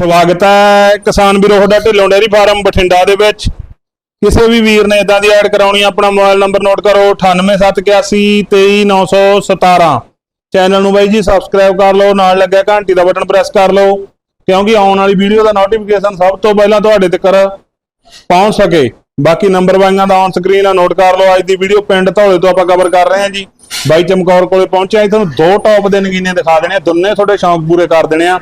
ਸਵਾਗਤ ਹੈ ਕਿਸਾਨ ਵੀਰੋ, ਤੁਹਾਡਾ ਢਿੱਲੋਂ ਡੇਅਰੀ ਫਾਰਮ ਬਠਿੰਡਾ ਦੇ ਵਿੱਚ। ਕਿਸੇ ਵੀ ਵੀਰ ਨੇ ਇਦਾਂ ਦੀ ਐਡ ਕਰਾਉਣੀ ਆਪਣਾ ਮੋਬਾਈਲ ਨੰਬਰ ਨੋਟ ਕਰੋ 9871823917 ਚੈਨਲ ਨੂੰ ਬਾਈ ਜੀ ਸਬਸਕ੍ਰਾਈਬ ਕਰ ਲਓ, ਨਾਲ ਲੱਗਿਆ ਘੰਟੀ ਦਾ ਬਟਨ ਪ੍ਰੈਸ ਕਰ ਲਓ, ਕਿਉਂਕਿ ਆਉਣ ਵਾਲੀ ਵੀਡੀਓ ਦਾ ਨੋਟੀਫਿਕੇਸ਼ਨ ਸਭ ਤੋਂ ਪਹਿਲਾਂ ਤੁਹਾਡੇ ਤੱਕ ਪਹੁੰਚ ਸਕੇ। ਬਾਕੀ ਨੰਬਰ ਵਾਈਆਂ ਦਾ ਔਨ ਸਕਰੀਨ ਆ ਨੋਟ ਕਰ ਲਓ, ਅੱਜ ਦੀ ਵੀਡੀਓ ਪਿੰਡ ਧੌਲੇ ਤੋਂ ਆਪਾਂ ਕਵਰ ਕਰ ਰਹੇ ਹਾਂ ਜੀ। ਬਾਈ ਚਮਕੌਰ ਕੋਲੇ ਪਹੁੰਚਿਆ ਜੀ, ਤੁਹਾਨੂੰ ਦੋ ਟੌਪ ਦੇ ਨਗੀਨੇ ਦਿਖਾ ਦੇਣੇ ਆ, ਦੋਨੇ ਤੁਹਾਡੇ ਸ਼ੌਂਕ ਪੂਰੇ ਕਰ ਦੇਣੇ ਆ।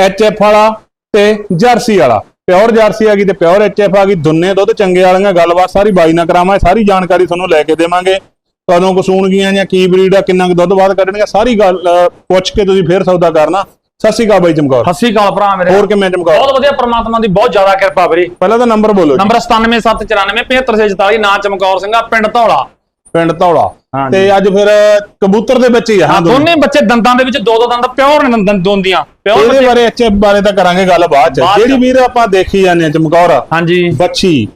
ਐਚਐਫ ਵਾਲਾ ਤੇ ਜਰਸੀ ਵਾਲਾ। ਪਿਓਰ ਜਰਸੀ ਆ ਗਈ ਤੇ ਪਿਓਰ ਐਚਐਫ ਆ ਗਈ। ਦੋਨੇ ਦੁੱਧ ਚੰਗੇ ਵਾਲੀਆਂ ਗੱਲਬਾਤ ਸਾਰੀ ਬਾਈ ਨਾਲ ਕਰਾਵਾਂਗੇ। ਸਾਰੀ ਜਾਣਕਾਰੀ ਤੁਹਾਨੂੰ ਲੈ ਕੇ ਦੇਵਾਂਗੇ। ਕਦੋਂ ਕਸੂਣ ਗਈਆਂ ਜਾਂ ਕੀ ਬਰੀਡ ਆ ਕਿੰਨਾ ਕੁ ਦੁੱਧ ਬਾਅਦ ਕੱਢਣੀਆਂ ਸਾਰੀ ਗੱਲ ਪੁੱਛ ਕੇ ਤੁਸੀਂ ਫੇਰ ਸੌਦਾ ਕਰਨਾ। ਸਤਿ ਸ਼੍ਰੀ ਅਕਾਲ ਬਾਈ ਚਮਕੌਰ। ਸਤਿ ਸ਼੍ਰੀ ਅਕਾਲ ਭਰਾ ਮੇਰੇ। ਹੋਰ ਕਿਵੇਂ ਚਮਕੌਰ? ਬਹੁਤ ਵਧੀਆ ਪ੍ਰਮਾਤਮਾ ਦੀ ਬਹੁਤ ਜ਼ਿਆਦਾ ਕਿਰਪਾ ਵੀਰੇ। ਪਹਿਲਾਂ ਤਾਂ ਨੰਬਰ ਬੋਲੋ ਜੀ। ਨੰਬਰ 9779475644 ਨਾਂ ਚਮਕੌਰ ਸਿੰਘਾ ਪਿੰਡ ਧੌਲਾ। ਪਿੰਡ ਧੌਲਾ। ਤੇ ਅੱਜ ਫਿਰ ਕਬੂਤਰ ਦੇ ਵਿੱਚ ਹੀ ਆ ਹਾਂ ਦੋਨੇ। ਬੱਚੇ ਦੰਦਾਂ ਦੇ ਵਿੱਚ ਦੋ ਦੋ ਦੰਦ ਪਿਓਰ ਨੇ ਦੰਦ ਦੋਂਦੀਆਂ। ਪਿਓਰ ਇਹਦੇ ਬਾਰੇ ਐਚਐਫ ਬਾਰੇ ਤਾਂ ਕਰਾਂਗੇ ਗੱਲ ਬਾਅਦ ਚ। ਜਿਹੜੀ ਵੀਰ ਆਪਾਂ ਦੇਖੀ ਜਾਂਦੇ ਆ ਚਮਕੌਰ ਹਾਂਜੀ। ਬੱਚੀ।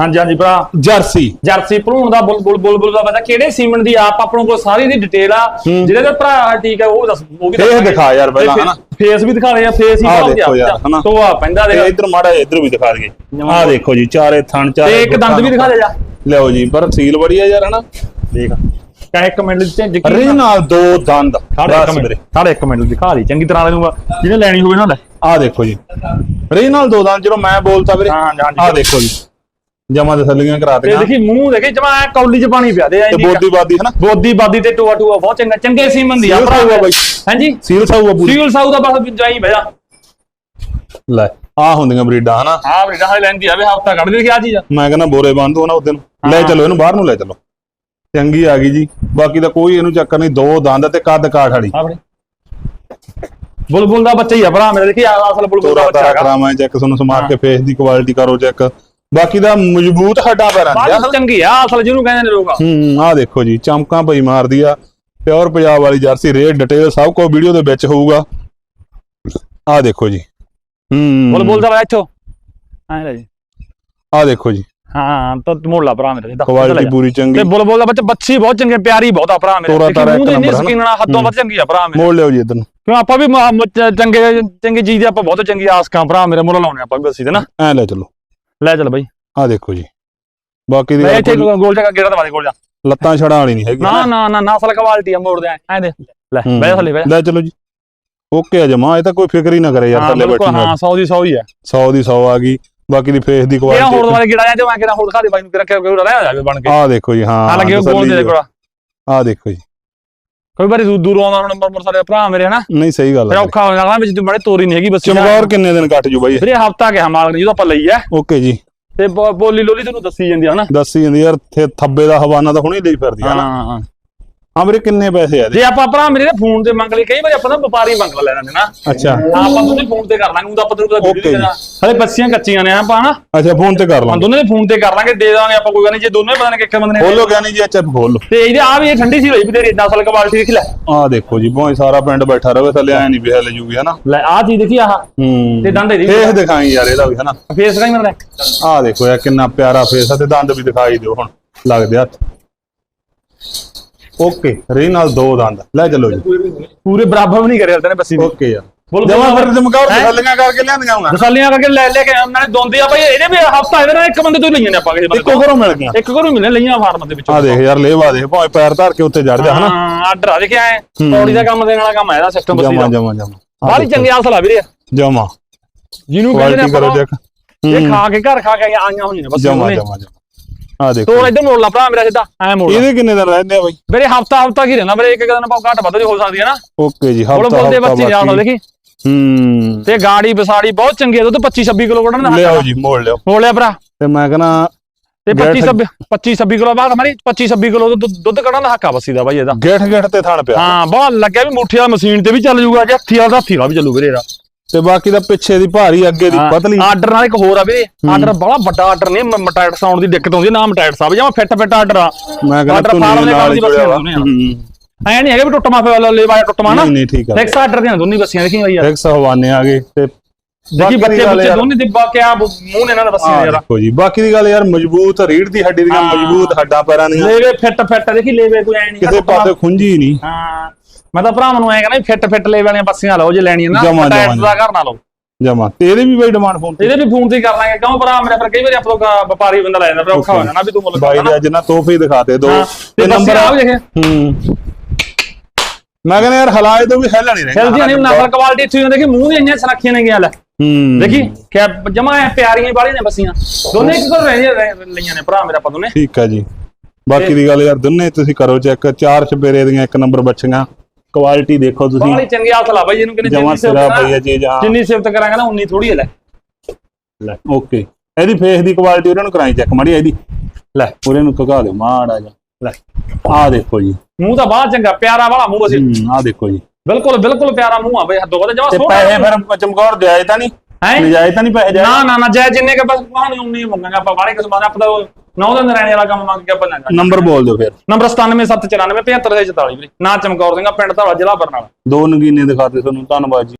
ਹਾਂਜੀ ਹਾਂਜੀ ਭਰਾ। ਜਰਸੀ। ਜਰਸੀ ਭਲੂਣ ਦਾ ਬੁਲ ਬੁਲ ਬੁਲ ਬੁਲ ਦਾ ਪਤਾ ਕਿਹੜੇ ਸੀਮਨ ਦੀ ਆਪ ਆਪਾਂ ਕੋਲ ਸਾਰੀ ਦੀ ਡਿਟੇਲ ਆ। ਜਿਹੜੇ ਦਾ ਭਰਾ ਠੀਕ ਹੈ ਉਹ ਦੱਸ ਉਹ ਵੀ ਇਹ। ਦਿਖਾ ਯਾਰ ਪਹਿਲਾਂ, ਹਨਾ। ਫੇਸ ਵੀ ਦਿਖਾ ਰਹੇ ਆ ਫੇਸ ਹੀ ਆਹ ਬਹੁਤ ਦੇਖੋ ਯਾਰ, ਹਨਾ। ਤੋ ਆ ਪੈਂਦਾ ਦੇਖ ਇਧਰ ਮਾੜਾ ਇੱਧਰ ਵੀ ਦਿਖਾ ਦਈਏ। ਆਹ ਦੇਖੋ ਜੀ ਚਾਰੇ ਥਣ ਚਾਰੇ ਤੇ ਇੱਕ ਦੰਦ ਵੀ ਦਿਖਾ ਦੇ ਜਾ। ਲਿਓ ਜੀ ਪਰ ਸੀਲ ਬੜੀ ਆ ਯਾਰ ਹਨਾ? ਦੇਖ। ਕਾ ਇੱਕ ਮਿੰਟ ਵਿੱਚ ਯਕੀਨ ਰੇ ਨਾਲ ਦੋ ਦੰਦ। ਸਾਡੇ ਬਸ ਇੱਕ ਮਿੰਟ ਵੀਰੇ। ਸਾਡੇ ਇੱਕ ਮਿੰਟ ਦਿਖਾ ਲਈ ਚੰਗੀ ਤਰ੍ਹਾਂ ਇਹਨੂੰ ਜਿਹਨੇ ਲੈਣੀ ਹੋਵੇ ਨਾ ਲੈ। ਆਹ ਦੇਖੋ ਜੀ। ਰੇ ਨਾਲ ਦੋ ਦੰਦ ਜਦੋਂ ਮੈਂ ਬੋਲਤਾ ਵੀਰੇ ਹਾਂ। ਆਹ ਦੇਖੋ ਜੀ। ਜਮਾ ਦੇ ਥੱਲੀਆਂ ਕਰਾ ਤੇ ਦੇਖੀ ਮੂੰਹ ਦੇਖੀ ਜਮਾ ਐਂ ਕੌਲੀ ਚ ਪਾਣੀ ਪਿਆ। ਦੇ ਆ ਤੇ ਬੋਦੀ ਬਾਦੀ ਹਨਾ? ਬੋਦੀ ਬਾਦੀ ਤੇ ਟੂਆ ਟੂਆ ਬਹੁਤ ਚੰਗਾ ਚੰਗੇ ਸੀਮਨ ਦੀ ਆ ਆ ਬਾਈ। ਹਾਂਜੀ? ਸੀਲ ਸਾਊ ਆ ਪੂਰੀ। ਸੀਲ ਸਾਊ ਦਾ ਬਸ ਜਾਈ ਭਜਾ ਲੈ ਆਹ ਹੁੰਦੀਆਂ ਬਰੀਡਾਂ ਹਨਾ? ਹਾਂ ਬੇਟਾ ਹਾਲੇ ਲੈਂਦੀ ਆ ਵੇ ਹਫਤਾ ਕੱਢ ਦੇ ਕਿ ਆ ਚੀਜ਼। ਆ ਮੈਂ ਕਹਿੰਦਾ ਬੋਰੇ ਬੰਦ ਹੋਣਾ ਉਹਦੇ ਨੂੰ ਲੈ ਚਲੋ ਇਹਨੂੰ ਬਾਹਰ ਨੂੰ ਲੈ ਚਲੋ। ਚੰਗੀ ਆ ਗਈ ਜੀ। ਬਾਕੀ ਤਾਂ ਕੋਈ ਇਹਨੂੰ ਚੱਕਰ ਨਹੀਂ ਦੋ ਦੰਦ ਤੇ ਕੱਦ ਕਾਠ ਵਾਲੀ। ਆਪਣੇ ਬੁਲਬੁਲ ਦਾ ਬੱਚਾ ਹੀ ਆ ਭਰਾ ਮੇਰੇ ਦੇਖੀ ਆ ਅਸਲ ਬੁਲਬੁਲ ਦਾ ਬੱਚਾ ਹੈਗਾ। ਕਰਾਵਾਂ ਚੈੱਕ ਤੁਹਾਨੂੰ ਸਮਾਰ ਕੇ ਫੇਸ ਦੀ ਕੁਆਲਿਟੀ ਕਰੋ ਚੈੱਕ। ਬਾਕੀ ਦਾ ਮਜ਼ਬੂਤ ਹੱਡਾਂ ਪੈਰਾਂ ਦੀ ਆ। ਬਾਤ ਚੰਗੀ ਆ ਅਸਲ ਜਿਹਨੂੰ ਕਹਿੰਦੇ ਨੇ ਲੋਕ ਹੂੰ ਆਹ ਦੇਖੋ ਜੀ ਚਮਕਾਂ ਪਈ ਮਾਰਦੀ ਆ। ਪਿਓਰ ਪੰਜਾਬ ਵਾਲੀ ਜਰਸੀ ਰੇਟ ਡਿਟੇਲ ਸਭ ਕੁਝ ਵੀਡੀਓ ਦੇ ਵਿੱਚ ਹੋਊਗਾ। ਆਹ ਦੇਖੋ ਜੀ। ਹੂੰ। ਬੁਲਬੁਲ ਦਾ ਇੱਥੋਂ। ਐ ਲੈ ਜੀ। ਆਹ ਦੇਖੋ ਜੀ। ਹਾਂ ਤਾਂ ਮੋੜ ਲਾ ਭਰਾ ਮੇਰੇ ਦੱਸ ਕੁਆਲਿਟੀ ਪੂਰੀ ਚੰਗੀ। ਤੇ ਬੁਲਬੁਲ ਦਾ ਬੱਚਾ ਬੱਚੀ ਬਹੁਤ ਚੰਗੇ ਪਿਆਰੀ ਬਹੁਤ ਆ ਭਰਾ ਮੇਰੇ। ਇੱਕ ਮੂੰਹ ਦੀ ਇੰਨੀ ਨੰਬਰ, ਹਨਾ? ਸਕੀਨ ਨਾਲ ਹੱਦੋਂ ਵੱਧ ਚੰਗੀ ਆ ਭਰਾ ਮੇਰੇ। ਮੋੜ ਲਿਓ ਜੀ ਇਧਰ ਨੂੰ। ਕਿਉਂ ਆਪਾਂ ਵੀ ਚੰਗੇ ਚੰਗੀ ਚੀਜ਼ ਦੇ ਆਪਾਂ ਬਹੁਤ ਚੰਗੀ ਆਸਕਾਂ ਭਰਾ ਮੇਰੇ ਮੁੱਲ ਲਾਉਣੇ ਆਪਾਂ ਵੀ ਬੱਸੀ ਤੇ ਨਾ ਐ ਲੈ ਚਲੋ। ਲੈ ਚੱਲ ਬਾਈ। ਆਹ ਦੇਖੋ ਜੀ। ਬਾਕੀ ਦੀ ਮੈਂ ਇੱਥੇ ਗੋਲ ਜਾ ਗੇੜਾ ਦਵਾ ਦੇ ਗੋਲ ਜਾ ਲੱਤਾਂ ਛੜਾਂ ਵਾਲੀ ਨਹੀਂ ਹੈਗੀ। ਨਾ ਨਾ ਨਾ ਨਸਲ ਕੁਆਲਿਟੀ ਆ ਮੋੜ ਦੇ ਐ ਦੇ। ਲੈ। ਬੈ ਥੱਲੇ ਬੈ ਲੈ ਚਲੋ ਜੀ। ਓਕੇ ਆ ਜਮਾ ਇਹ ਤਾਂ ਕੋਈ ਫਿਕਰ ਹੀ ਨਾ ਕਰੇ ਯਾਰ ਥੱਲੇ ਬੈਠੀ ਹਾਂ 100 ਦੀ 100 ਹੀ ਹੈ 100 ਦੀ 100 ਆ ਗਈ। ਬਾਕੀ ਦੀ ਫੇਸ ਦੀ ਕਿਹੜਾ ਹੋਰ ਕੁਆਲਿਟੀ ਵਾਲੇ ਗੇੜਾ ਜਾਂ ਮੈਂ ਕਿਹੜਾ ਹੋਰ ਖਾ ਦੇ ਬਾਈ ਨੂੰ ਕਿਹੜਾ ਕਿਹੜਾ ਰਹਿ ਜਾਵੇ ਬਣ ਕੇ। ਆਹ ਦੇਖੋ ਜੀ ਹਾਂ ਆ ਲੱਗੇ ਗੋਲ ਦੇ। ਕੋਲ। ਆਹ ਦੇਖੋ ਜੀ। ਕੋਈ ਵਾਰੀ ਦੂਰ ਦੂਰੋਂ ਆਉਂਦਾ ਹੁਣ ਨੰਬਰ ਸਾਰੇ ਭਰਾ ਮੇਰੇ ਹਨਾ? ਨਹੀਂ ਸਹੀ ਗੱਲ ਫਿਰ ਹੈ ਔਖਾ ਹੋ ਜਾਂਦਾ ਵਿੱਚ ਤੂੰ ਬੜੇ ਤੋਰੀ ਨਹੀਂ ਹੈਗੀ ਬੱਚੀ ਚਮਕੌਰ ਕਿੰਨੇ ਦਿਨ ਕੱਟ ਜੂ ਬਾਈ ਵੀਰੇ ਹਫਤਾ ਗਿਆ ਮਾਲਕ ਨੇ ਜਦੋਂ ਆਪਾਂ ਲਈ ਆ। ਓਕੇ ਜੀ। ਤੇ ਬੋਲੀ ਲੋਲੀ ਤੈਨੂੰ ਦੱਸੀ ਜਾਂਦੀ ਆ ਹਨਾ? ਦੱਸੀ ਜਾਂਦੀ ਯਾਰ ਥੱਬੇ ਦਾ ਹਵਾਨਾ ਤਾਂ ਹੁਣੇ ਲਈ ਫਿਰਦੀ ਆ ਨਾ ਹਾਂ। ਹਾਂ ਵੀਰੇ ਕਿੰਨੇ ਪੈਸੇ ਆ ਜੇ ਆਪਾਂ ਭਰਾ ਮੇਰੇ ਨੇ ਫੋਨ ਤੇ ਮੰਗ ਲਈ ਕਈ ਵਾਰੀ ਆਪਾਂ ਨਾ ਵਪਾਰੀ ਮੰਗ ਲੈ ਲੈਂਦੇ ਨਾ। ਅੱਛਾ। ਆਪਾਂ ਦੋਨੇ ਫੋਨ ਤੇ ਕਰ ਲਾਂਗੇ ਉਹ ਤਾਂ ਆਪਾਂ ਤੈਨੂੰ ਪਤਾ ਵੀਡੀਓ ਦੇਣਾ। ਹਲੇ ਬੱਚੀਆਂ ਕੱਚੀਆਂ ਨੇ ਆਪਾਂ ਹਨਾ ਅੱਛਾ ਫੋਨ ਤੇ ਕਰ ਲਾਂਗੇ। ਦੋਨੇ ਦੇ ਫੋਨ ਤੇ ਕਰ ਲਾਂਗੇ ਦੇ ਦਾਂਗੇ ਆਪਾਂ ਕੋਈ ਗੱਲ ਨਹੀਂ। ਜੇ ਦੋਨੇ ਪਤਾ ਨਹੀਂ ਕਿੱਥੇ ਬੰਦੇ ਨੇ। ਖੋਲੋ ਗਿਆ ਨਹੀਂ ਜੀ ਅੱਛਾ ਖੋਲੋ। ਤੇ ਇਹਦੇ ਆ ਵੀ ਇਹ ਠੰਡੀ ਸੀ ਹੋਈ ਵੀ ਤੇਰੀ ਨਸਲ ਕੁਆਲਿਟੀ ਦੇਖ ਲੈ। ਆਹ ਦੇਖੋ ਜੀ ਬਹੁਤ ਸਾਰਾ ਪਿੰਡ ਬੈਠਾ ਰਵੇ ਥੱਲੇ ਐ ਨਹੀਂ ਵਿਹਲ ਜੂਗੀ ਹਨਾ? ਲੈ ਆਹ ਚੀਜ਼ ਦੇਖੀ ਆਹ। ਹੂੰ। ਤੇ ਦੰਦ ਇਹਦੀ ਫੇਸ ਦਿਖਾਈ ਯਾਰ ਇਹਦਾ ਵੀ ਹਨਾ? ਫੇਸ ਕਾਈ ਮਰਦਾ ਆਹ ਦੇਖੋ ਯਾਰ ਕਿੰਨਾ ਪਿਆਰਾ ਫੇਸ ਆ ਤੇ ਦੰਦ ਵੀ ਦਿਖਾਈ ਦਿਓ ਹੁਣ ਲੱਗਦੇ ਹੱਥ। ਓਕੇ ਰੀ ਨਾਲ ਦੋ ਦੰਦ। ਲੈ ਚਲੋ ਜੀ। ਪੂਰੇ ਬਰਾਬਰ ਵੀ ਨਹੀਂ ਕਰਿਆ ਤੇਨੇ ਬੱਸੀ। ਦੀ ਓਕੇ ਯਾਰ ਬੋਲ ਜਮਾ ਫਿਰ ਚਮਕੌਰ ਹੈਂ? ਥੱਲੀਆਂ ਕਰਕੇ ਲਿਆਂਦੀਆਂ ਹੋਣਾ ਦਸਾਲੀਆਂ ਕਰਕੇ ਲੈ ਲੈ ਕੇ ਨਾਲੇ ਦੋਂਦੇ ਆ ਬਾਈ ਇਹਦੇ ਵੀ ਹਫਤਾ ਇਹਦੇ ਨਾਲ ਇੱਕ ਬੰਦੇ ਤੋਂ ਲਈਆਂ ਨੇ ਆਪਾਂ ਕਿਸੇ ਬੰਦੇ ਇੱਕੋ ਘਰੋਂ ਮਿਲ ਗਿਆ ਇੱਕ ਘਰੋਂ ਮਿਲੇ ਲਈਆਂ ਫਾਰਮ ਦੇ ਵਿੱਚੋਂ। ਆ ਦੇਖ ਯਾਰ ਲੇਵਾ ਦੇਖ ਭਾਵੇਂ ਪੈਰ ਧਰ ਕੇ ਉੱਤੇ ਚੜ ਜਾ ਹਨਾ? ਹਾਂ ਆਰਡਰ ਆ ਦੇਖਿਆ ਐ। ਪੌੜੀ ਦਾ ਕੰਮ ਦੇਣ ਵਾਲਾ ਕੰਮ ਹੈ ਇਹਦਾ ਸਿਸਟਮ ਬੱਸੀ ਜਮਾ ਦਾ ਜਮਾ ਜਮਾ। ਬਾਹਲੀ ਚੰਗੀ ਆਸਲ ਵੀਰੇ। ਜਮਾ। ਜਿਹਨੂੰ ਕਹਿੰਦੇ ਨੇ ਆਪਾਂ ਇਹ ਖਾ ਕੇ ਘਰ ਖਾ ਕੇ ਆਈਆਂ ਹੋਈਆਂ ਨੇ ਬਸ ਜਮਾ ਉਹਨੇ ਜਮਾ ਜਮਾ। ਆ ਦੇਖੋ ਤੋੜ ਇੱਧਰ ਮੋੜ ਲਾ ਭਰਾ ਮੇਰਾ ਸਿੱਧਾ ਐ ਮੋੜ ਲਾ। ਇਹਦੇ ਕਿੰਨੇ ਦਿਨ ਰਹਿੰਦੇ ਆ ਬਾਈ? ਵੀਰੇ ਹਫਤਾ ਹਫਤਾ ਕੀ ਰਹਿੰਦਾ ਵੀਰੇ ਇੱਕ ਦਿਨ ਆਪਾਂ ਘੱਟ ਵੱਧ ਹੋ ਸਕਦੀ ਹੈ ਨਾ। ਓਕੇ ਜੀ ਹਫਤਾ ਬੋਲਦੇ ਹਫਤਾ ਬੱਚੀ ਜਾਣ ਬਾਕੀ। ਦੇਖੀ? ਹੂੰ। ਤੇ ਗਾੜੀ ਬਸਾੜੀ ਬਹੁਤ ਚੰਗੀ ਹੈ ਦੁੱਧ 25 26 ਕਿਲੋ ਕੱਢਣ ਦਾ ਲਿਆਓ ਜੀ ਮੋੜ ਲਿਓ ਮੋੜ ਲਿਆ ਭਰਾ। ਤੇ ਮੈਂ ਕਹਣਾ ਤੇ 25 ਗੈਠ- 26 25 26 ਕਿਲੋ ਬਾਅਦ ਹਮਾਰੀ 25 26 ਕਿਲੋ ਦੁੱਧ ਦੁੱਧ ਕੱਢਣ ਦਾ ਹੱਕ ਬੱਸੀ ਦਾ ਬਾਈ ਇਹਦਾ। ਗੇਠ ਗੇਠ ਤੇ ਥਣ ਪਿਆ। ਹਾਂ ਬਹੁਤ ਲੱਗਿਆ ਵੀ ਮੁੱਠੀ ਵਾਲਾ ਮਸ਼ੀਨ ਤੇ ਵੀ ਚੱਲ ਜੂਗਾ ਜੇ ਹੱਥੀ ਵਾਲਾ ਤਾਂ ਹੱਥੀ ਵਾਲਾ ਵੀ ਚੱਲੂ ਵੀਰੇ ਇਹਦਾ। ਤੇ ਬਾਕੀ ਦਾ ਪਿੱਛੇ ਦੀ ਭਾਰੀ ਅੱਗੇ ਦੀ ਪਤਲੀ। ਆਰਡਰ ਨਾਲ ਇੱਕ ਹੋਰ ਆ ਵੀਰੇ। ਆਰਡਰ ਬੜਾ ਵੱਡਾ ਆਰਡਰ ਨਹੀਂ ਮਟਾਇਟ ਸਾਊਂਡ ਦੀ ਦਿੱਕਤ ਆਉਂਦੀ ਨਾ ਮਟਾਇਟ ਸਾਹਿਬ। ਜਾਂ ਫਿੱਟ ਫਿੱਟ ਆਰਡਰ ਆ। ਮੈਂ ਕਹਿੰਦਾ ਆਰਡਰ ਤੂੰ ਫਾਰਮ ਦੇ ਨਾਲ ਹੀ ਦੀ ਜੁੜਿਆ ਐ ਨਹੀਂ ਹੈਗਾ ਵੀ ਟੁੱਟ ਮਾਫੇ ਵਾਲਾ ਲੈ ਵਾਇਆ ਟੁੱਟ ਮਾ ਨਾ। ਨਹੀਂ ਠੀਕ ਆ। ਫਿਕਸ ਆਰਡਰ ਦੀਆਂ ਦੋਨੀ ਬੱਸੀਆਂ ਦੇਖੀ ਬਾਈ ਯਾਰ। ਫਿਕਸ ਹਵਾਨੇ ਆ ਗਏ ਤੇ ਦੇਖੀ ਬੱਚੇ ਬੱਚੇ ਦੋਨੇ ਦੇ ਬਾ ਕਿਆ ਮੂੰਹ ਨੇ ਇਹਨਾਂ ਦਾ ਬੱਸੀਆਂ ਯਾਰ। ਦੇਖੋ ਜੀ ਬਾਕੀ ਦੀ ਗੱਲ ਯਾਰ ਮਜ਼ਬੂਤ ਰੀੜ ਦੀ ਹੱਡੀ ਦੀਆਂ। ਮਜ਼ਬੂਤ ਹੱਡਾਂ ਪੈਰਾਂ ਦੀਆਂ। ਲੇਵੇ ਫਿੱਟ ਫਿੱਟ ਦੇਖੀ ਲੇਵੇ ਕੋਈ ਐ ਨਹੀਂ ਕਿਸੇ ਪਾਸੇ ਖੁੰਝੀ ਨਹੀਂ ਹਾਂ। ਮੈਂ ਤਾਂ ਭਰਾਵਾਂ ਨੂੰ ਐ ਕਹਿੰਦਾ ਫਿੱਟ ਫਿੱਟ ਲੈ ਵਾਲੀਆਂ ਬੱਸੀਆਂ ਲਓ ਜੇ ਲੈਣੀਆਂ ਨਾ ਜਮਾਂ, ਟਾਇਰ ਜਮਾਂ। ਦਾ ਘਰ ਨਾ ਲਓ ਜਮਾ। ਤੇ ਇਹਦੇ ਵੀ ਬਾਈ ਡਿਮਾਂਡ ਫੋਨ ਤੇ। ਇਹਦੇ ਵੀ ਫੋਨ ਤੇ ਹੀ ਕਰ ਲਾਂਗੇ। ਕਿਉਂ ਭਰਾ ਮੇਰੇ ਫਿਰ ਕਈ ਵਾਰੀ ਆਪਾਂ ਲੋਕ ਵਪਾਰੀ ਬੰਦਾ ਲੈ ਜਾਂਦਾ ਫਿਰ ਔਖਾ ਹੋ ਜਾਣਾ ਵੀ ਤੂੰ ਮੁੱਲ ਬਾਈ ਦੇ ਅੱਜ ਨਾ ਤੋਹਫੇ ਦਿਖਾਤੇ ਦੋ ਤੇ ਨੰਬਰ ਆ ਵੀ ਦੇਖੇ ਹੂੰ। ਮੈਂ ਕਹਿੰਦਾ ਯਾਰ ਹਲਾਏ ਤੋਂ ਵੀ ਹਿੱਲ ਨਹੀਂ ਰਿਹਾ ਹੈਲਦੀ ਨਹੀਂ ਨੰਬਰ ਕੁਆਲਿਟੀ ਇੱਥੇ ਹੁੰਦੀ ਕਿ ਮੂੰਹ ਵੀ ਇੰਨੀਆਂ ਸੁਨੱਖੀਆਂ ਨੇ ਗਿਆ ਲੈ। ਹੂੰ। ਦੇਖੀ ਕਿ ਜਮਾ ਐ ਪਿਆਰੀਆਂ ਵਾਲੀਆਂ ਨੇ ਬੱਸੀਆਂ। ਦੋਨੇ ਇੱਕ ਕੋਲ ਰਹਿ ਲਈਆਂ ਨੇ ਭਰਾ ਮੇਰੇ ਆਪਾਂ ਦੋਨੇ। ਠੀਕ ਹੈ ਜੀ। ਬਾਕੀ ਦੀ ਗੱਲ ਯਾਰ ਦੋਨੇ ਤੁਸੀਂ ਕਰੋ ਚੈੱਕ ਚਾਰ ਛਪੇਰੇ ਦੀਆਂ ਇੱਕ ਨੰਬਰ ਬੱਚੀਆਂ। ਕੁਆਲਿਟੀ ਦੇਖੋ ਤੁਸੀਂ। ਬਾਲੀ ਚੰਗੀ ਹੱਥ ਲਾ ਬਾਈ ਇਹਨੂੰ ਕਿਨੇ ਜਮਾਂ ਸਿਰਾ ਪਈ ਹੈ ਚੀਜ਼, ਹਾਂ। ਜਿੰਨੀ ਸਿਫਤ ਕਰਾਂਗੇ ਨਾ ਉਨੀ ਥੋੜੀ ਹੈ ਲੈ। ਲੈ ਓਕੇ ਇਹਦੀ ਫੇਸ ਦੀ ਕੁਆਲਿਟੀ ਉਹਨਾਂ ਨੂੰ ਕਰਾਈ ਚੈੱਕ ਮਾੜੀ ਇਹਦੀ। ਲੈ ਉਹਦੇ ਨੂੰ ਕਗਾ ਦਿਓ ਮਾੜਾ ਜਿਹਾ। ਲੈ ਆਹ ਦੇਖੋ ਜੀ। ਮੂੰਹ ਤਾਂ ਬਾਹਰ ਚੰਗਾ ਪਿਆਰਾ ਵਾਲਾ ਮੂੰਹ ਅਸੀਂ ਹੂੰ ਆਹ ਦੇਖੋ ਜੀ। ਬਿਲਕੁਲ ਬਿਲਕੁਲ ਪਿਆਰਾ ਮੂੰਹ ਆ ਬਈ ਹੱਦੋਂ ਵੱਧ ਜਮਾ ਤੇ ਪੈਸੇ ਫਿਰ ਚਮਕੌਰ ਜਾਇਜ਼ ਤਾਂ ਨਹੀਂ? ਹੈਂ? ਜਾਇਜ਼ ਤਾਂ ਨਹੀਂ ਪੈਸੇ ਜਾਇਜ਼ ਨਾ ਨਾ ਨਾ ਜੈ ਜਿੰਨੇ ਕੇ ਬਸ ਕਹਾਣੀ ਉਨੀ ਮੰਗਾਂਗੇ ਆਪਾਂ ਬਾੜੇ ਕਿਸਮਾਂ ਦਾ ਆਪਾਂ ਤਾਂ ਨੌ ਦਿਨ ਰਹਿਣੇ ਵਾਲਾ ਕੰਮ ਮੰਗ ਕੇ ਆਪਾਂ। ਨੰਬਰ ਬੋਲ ਦਿਓ ਫਿਰ। ਨੰਬਰ 9779 75744 ਵੀਰੇ। ਨਾ ਚਮਕੌਰ ਸਿੰਘਾ ਪਿੰਡ ਧਾਵਾ ਜ਼ਿਲ੍ਹਾ ਬਰਨਾਲਾ। ਦੋ ਨਗੀਨੇ ਦਿਖਾਤੇ ਤੁਹਾਨੂੰ ਧੰਨਵਾਦ ਜੀ।